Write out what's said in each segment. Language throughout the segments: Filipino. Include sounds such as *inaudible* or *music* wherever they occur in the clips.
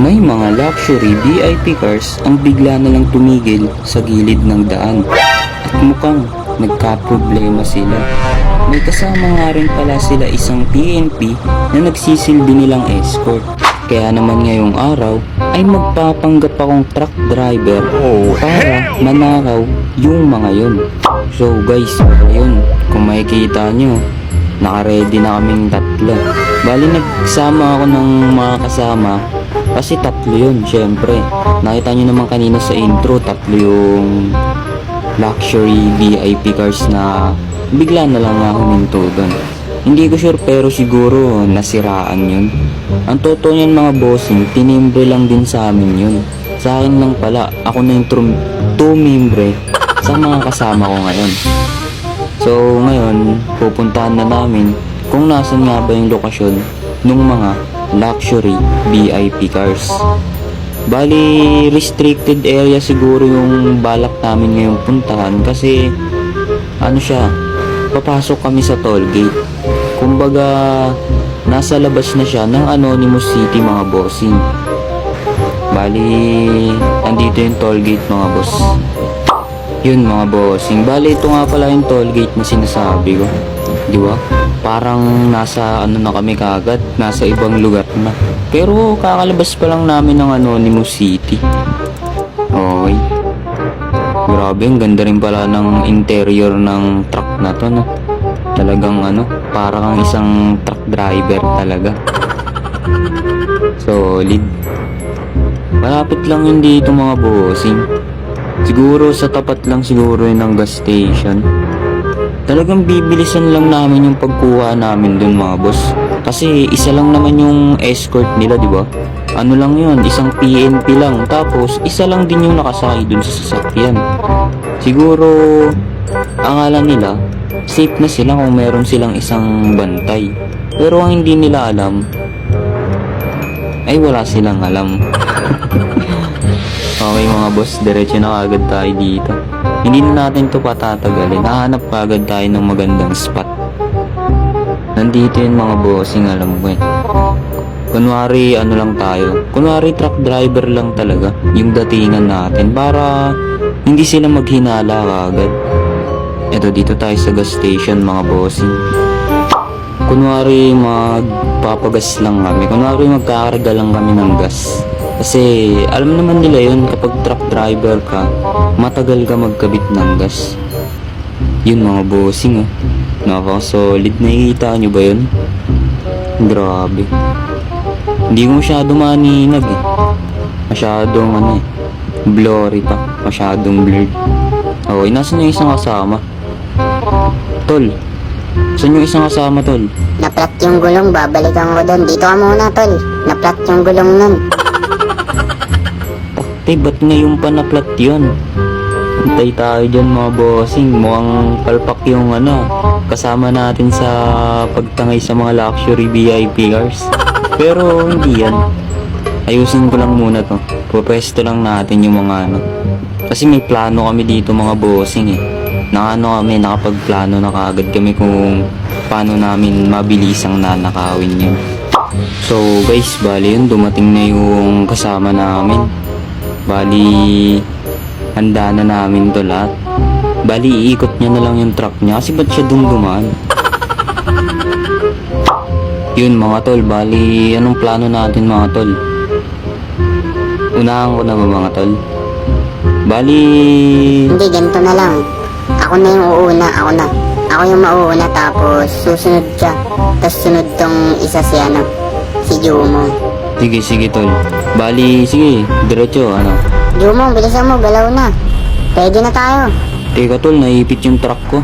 May mga luxury VIP cars ang bigla na lang tumigil sa gilid ng daan. At mukhang nagka-problema sila. May kasama nga rin pala sila isang PNP na nagsisilbi nilang escort. Kaya naman ngayong araw ay magpapanggap akong truck driver para manakaw yung mga yun. So guys, ayun, kung makikita nyo, Naka-ready na kaming tatlo. Bali nagsama ako ng mga kasama kasi tatlo yun, syempre. Nakita nyo naman kanina sa intro, tatlo yung luxury VIP cars na bigla na lang nga huminto doon. Hindi ko sure pero siguro nasiraan yun. Ang totoo niyan mga bossing, tinimbre lang din sa amin yun. Sa akin lang pala, ako na yung tumimbre sa mga kasama ko ngayon. So ngayon, pupuntahan na namin kung nasan nga ba yung lokasyon ng mga luxury VIP cars. Bali, restricted area siguro yung balak namin ngayong puntahan kasi ano siya, papasok kami sa toll gate. Kumbaga, nasa labas na siya ng Anonymous City mga bossing. Bali, andito yung toll gate mga boss. Yun mga bossing. Bali, ito nga pala yung toll gate na sinasabi ko. Di ba? Parang nasa ano na kami kagad, nasa ibang lugar na. Pero kakalabas pa lang namin ng Anonymous City. Okay. Grabe, ang ganda rin pala ng interior ng truck na to, no? Talagang ano, parang kang isang truck driver talaga. Solid. Malapit lang yun dito mga bossing. Siguro sa tapat lang siguro yun ng gas station. Talagang bibilisan lang namin yung pagkuha namin dun mga boss. Kasi isa lang naman yung escort nila, di ba? Ano lang yun, isang PNP lang. Tapos isa lang din yung nakasakay dun sa sasakyan. Siguro, ang alam nila, safe na sila kung meron silang isang bantay. Pero ang hindi nila alam, ay wala silang alam. *laughs* Okay mga boss, diretso na kagad tayo dito. Hindi na natin to patatagalin. Hahanap kagad tayo ng magandang spot. Nandito yun mga bossing, alam mo eh. Kunwari ano lang tayo. Kunwari truck driver lang talaga yung datingan natin para hindi sila maghinala kagad. Eto dito tayo sa gas station mga bossing. Kunwari magpapagas lang kami. Kunwari magkakarga lang kami ng gas. Kasi alam naman nila yun kapag truck driver ka, matagal ka magkabit ng gas. Yun mga bossing oh. Napaka-solid. Nakikita nyo ba yun? Grabe. Hindi ko masyado maninag eh. Masyadong ano eh. Blurry pa. Masyadong blurred. Okay, nasan yung isang kasama? Tol. Saan yung isang kasama, tol? Naplat yung gulong, babalikan ko doon. Dito ka muna, tol. Naplat yung gulong nun. Tay, ba't ngayon pa na-flat yun? Antay tayo dyan mga bossing. Mukhang palpak yung ano, kasama natin sa pagtangay sa mga luxury VIP cars. Pero hindi yan. Ayusin ko lang muna to. Pupwesto lang natin yung mga ano. Kasi may plano kami dito mga bossing eh. Nakano kami, nakapagplano na kaagad kami kung paano namin mabilisang nanakawin yun. So guys, bali yun, dumating na yung kasama namin. Bali, handa na namin to lahat. Bali, iikot niya na lang yung truck niya kasi ba't siya dun dumaan? Yun mga tol, bali, anong plano natin mga tol? Unahan ko na ba mga tol? Bali, Hindi, ganito na lang. Ako na yung uuna, ako na. Ako yung mauuna, tapos susunod siya. Tapos sunod tong isa si ano, si Jumo. sige sige tol. Bali, sige, diretso, ano? Jumo, bilisan mo, galaw na. Ready na tayo. Teka tol, naipit yung truck ko.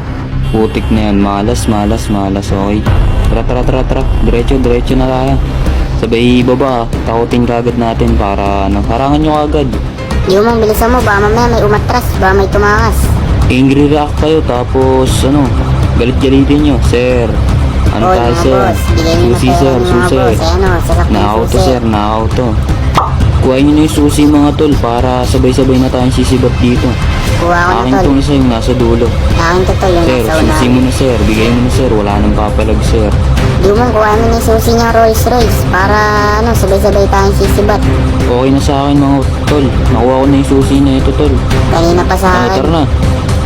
Putik na yan, malas, malas, malas, okay. Tara, tara, tara, tara. Diretso, diretso na tayo. Sabay baba, takutin kagad natin para ano, harangan nyo agad. Jumo, bilisan mo, baka mamaya may umatras, baka may tumakas. Angry rock kayo, tapos ano, galit-galitin nyo, sir. Ano tayo, sir? Susi, sir, susi. boss. Ayan o, sasakyan Naka-auto, susi. sir, naka-auto. Kuhain nyo na yung susi mga tol para sabay-sabay na tayong sisibat dito. Kuha ko na, tol. tong isa yung nasa dulo. Akin to, tol, yung Sir, nasa susi unahan. mo na sir. Bigay mo na sir. Wala nang papalag sir. Jumong, kuha mo na yung susi niyang Rolls Royce para ano, sabay-sabay tayong sisibat. Okay na sa akin mga tol. Nakuha ko na yung susi na ito tol. Kanina pa sa akin. tara na.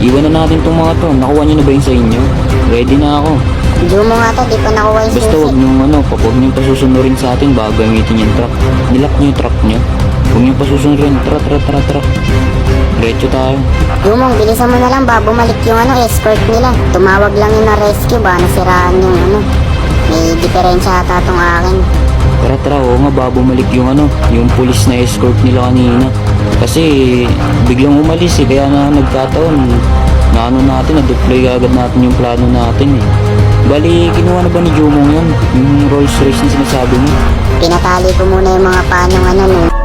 Iwan na natin itong mga to. Nakuha nyo na ba yun sa inyo? Ready na ako. Jumo nga to, di pa nakuha yung Basta huwag nyo ano, huwag nyo pasusunurin sa atin bago gamitin yung truck. Nilak nyo yung truck nyo. Huwag nyo pasusunurin. Tara, tara, tara, tara. Diretso tayo. Jumong, bilisan mo na lang ba bumalik yung ano, escort nila. Tumawag lang yung na rescue ba, nasiraan yung ano. May diferensya ata tong akin. Tara, tara. Oo nga, ba bumalik yung ano, yung pulis na escort nila kanina. Kasi biglang umalis eh. Kaya na nagkataon. Na ano natin, na-deploy agad natin yung plano natin eh. Bali, kinuha na ba ni Jumong yun? Yung Rolls Royce na sinasabi mo? Pinatali ko muna yung mga panong ano, nung